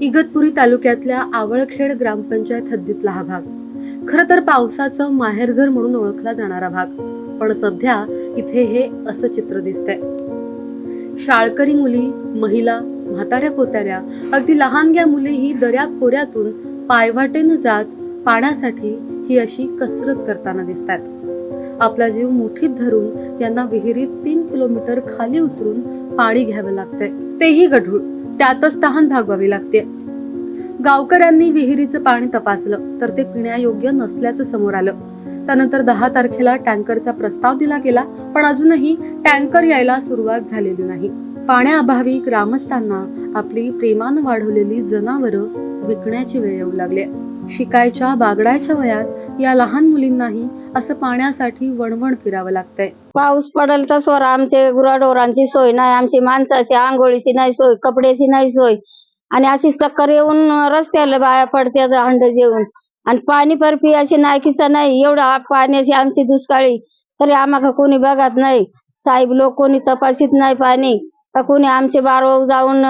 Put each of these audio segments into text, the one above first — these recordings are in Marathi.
इगतपुरी तालुक्यातल्या आवळखेड ग्रामपंचायत हद्दीतला हा भाग. खर तर पावसाचं माहेरघर म्हणून ओळखला जाणारा भाग पण सध्या इथे हे असं चित्र दिसतंय. शाळकरी मुली महिला म्हाताऱ्या कोताऱ्या अगदी लहानग्या मुलीही दऱ्या खोऱ्यातून पायवाटेनं जात पाण्यासाठी ही अशी कसरत करताना दिसतात आपला जीव मुठीत धरून यांना विहिरीत तीन किलोमीटर खाली उतरून पाणी घ्यावं लागते तेही गढूळ. त्यातच तहान भागवावी लागते. गावकऱ्यांनी विहिरीचं पाणी तपासलं तर ते पिण्यायोग्य नसल्याचं समोर आलं. त्यानंतर दहा तारखेला टँकरचा प्रस्ताव दिला गेला पण अजूनही टँकर यायला सुरुवात झालेली नाही. पाण्याअभावी ग्रामस्थांना आपली प्रेमानं वाढवलेली जनावरं विकण्याची वेळ येऊ लागली. शिकायच्या बागडायच्या वयात या लहान मुलींनाही असं पाण्यासाठी वणवण फिरावं लागतंय. पाऊस पडेल तसवर आमचे गुराढोरांची सोय नाही आमची माणसाची आंघोळीची नाही सोय कपड्याची नाही सोय. आणि अशी चक्कर येऊन रस्त्याला बाया पडत्यात हंड जेवून. आणि पाणी पर पियाची नायकीचा नाही एवढा पाण्याची आमची दुष्काळी. तरी आम्हाला कोणी बघत नाही. साहेब लोक कोणी तपासित नाही पाणी. तर कोणी आमचे बारो जाऊन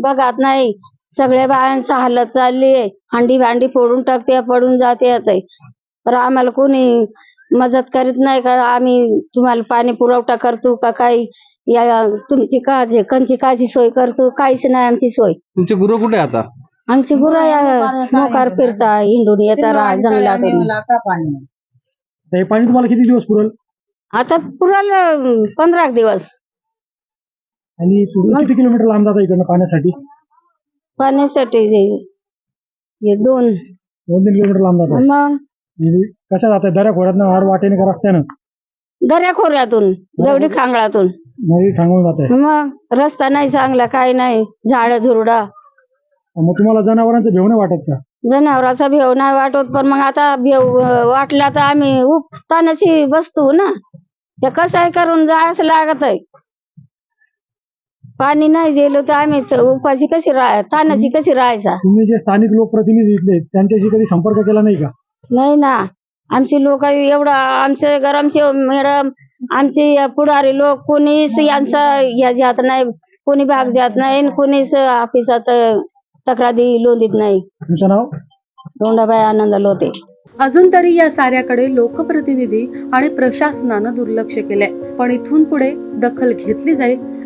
बघत नाही. सगळ्या बायांचं हालत चालली आहे. हंडी भांडी फोडून टाकते पडून जाते तर आम्हाला कोणी मदत करीत नाही का? आम्ही तुम्हाला पाणी पुरवठा करतो का काही? या तुमची काळजी कंची काळजी सोय करतो? काहीच नाही आमची सोय. तुमचे गुरु कुठे आहे आता? आमची गुरं या मोकार फिरता हिंडून जंगलातून हे पाणी तुम्हाला किती दिवस पुरेल? आता पुराला पंधरा दिवस. आणि किती किलोमीटर लांब जाता इकडनं पाण्यासाठी? पाण्यासाठी हे- हे दोन. दोन तीन किलोमीटर लांब जातात. मग? म्हणजे कशा जातात? दऱ्या खोऱ्यातनं आड वाटेने का रस्त्यानं? दर्या खोऱ्यातून दवडी खांगळातून. नदी जात. मग? रस्ता नाही चांगला काही नाही. झाड झुरडा. मग तुम्हाला जनावरांचं भेव नाही वाटत का? जनावराचा भेव नाही वाटत पण मग आता भेव अं, वाटला तर आम्ही उपतानाची वस्तू ना. ते कसं आहे करून जायचं लागत आहे पाणी नाही गेलो तर आम्ही त- उपाशी कशी राह तानाची कशी राहायचा? तुम्ही जे स्थानिक लोकप्रतिनिधी इथले त्यांच्याशी कधी संपर्क केला नाही का? नाही ना. आमची लोक एवढं आमचे गरमचे मॅडम आमचे पुढारी लोक कोणीच यांचा या जात नाही कोणी भाग जात नाही आणि कोणीच ऑफिसात तक्रारी नोंदीत नाही. तुमचं नाव? दोंडाबाई आनंद लोटे. अजून तरी या साऱ्याकडे लोकप्रतिनिधी आणि प्रशासनानं दुर्लक्ष केलंय. पण इथून पुढे दखल घेतली जाईल